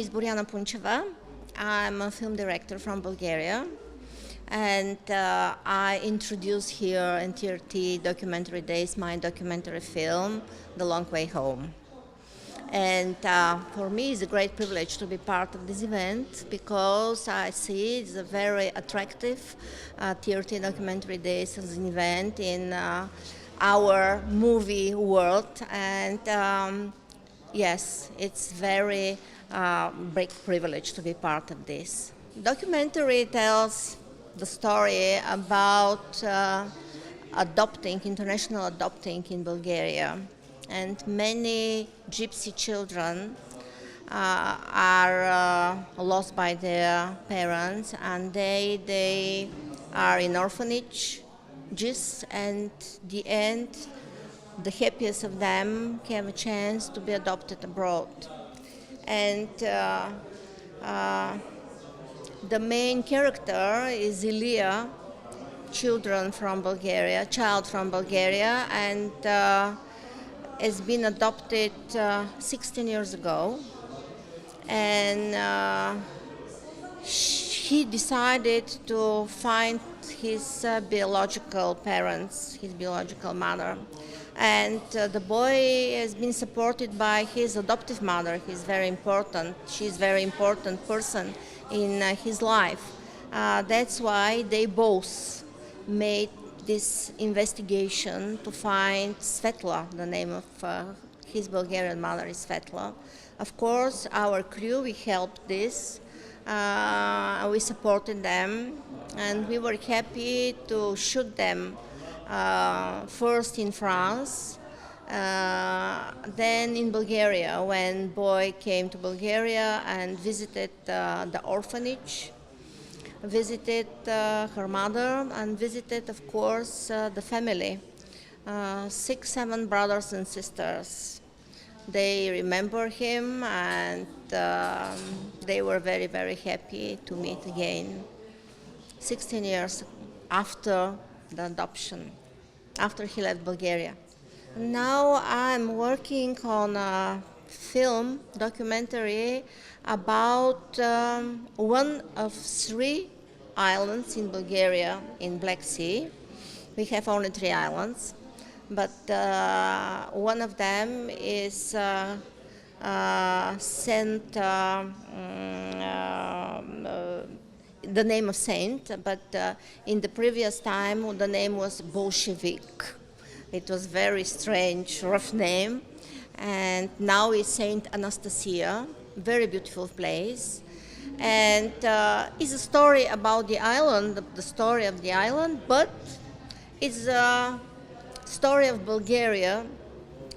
name is Buriana Puncheva. I'm a film director from Bulgaria. And uh, I introduce here in TRT Documentary Days my documentary film, The Long Way Home. And uh, for me, it's a great privilege to be part of this event because I see it's a very attractive uh, TRT Documentary Days as an event in uh, our movie world. And um, yes, it's very uh, big privilege to be part of this. Documentary tells the story about uh, adopting, international adopting in Bulgaria and many gypsy children uh, are uh, lost by their parents and they, they are in orphanage just and the end the happiest of them have a chance to be adopted abroad. And uh, uh, the main character is Ilya children from Bulgaria child from Bulgaria and uh, has been adopted uh, 16 years ago, and uh, he decided to find his uh, biological parents, his biological mother. And uh, the boy has been supported by his adoptive mother. He's very important. She's a very important person in uh, his life. Uh, that's why they both made this investigation to find Svetla, the name of uh, his Bulgarian mother is Svetla. Of course, our crew, we helped this. Uh, we supported them and we were happy to shoot them uh, first in France, uh, then in Bulgaria when boy came to Bulgaria and visited uh, the orphanage visited uh, her mother and visited, of course, uh, the family. Six, seven brothers and sisters. They remember him and um, they were very, very happy to meet again. 16 years after the adoption, after he left Bulgaria. Now I'm working on a film documentary about um, one of three islands in Bulgaria in Black Sea. We have only three islands, but uh, one of them is uh, uh, Saint, uh, the name of saint, but in the previous time the name was Bolshevik. It was very strange, rough name, and now it's Saint Anastasia, very beautiful place. And uh, it's a story about the island, the story of the island, but it's a story of Bulgaria.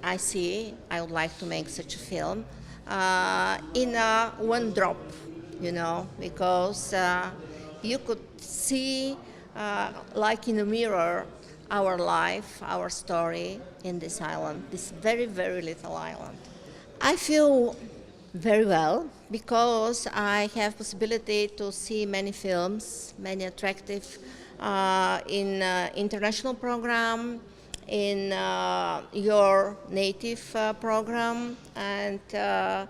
I see. I would like to make such a film uh, in a one drop, you know, because uh, you could see, uh, like in a mirror, our life, our story in this island, this very, very little island. I feel very well because I have possibility to see many films, many attractive uh, in uh, international program, in uh, your native uh, program, and uh,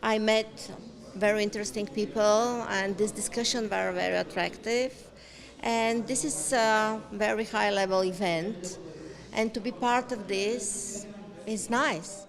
I met very interesting people, and this discussion very very attractive, and this is a very high level event, and to be part of this is nice.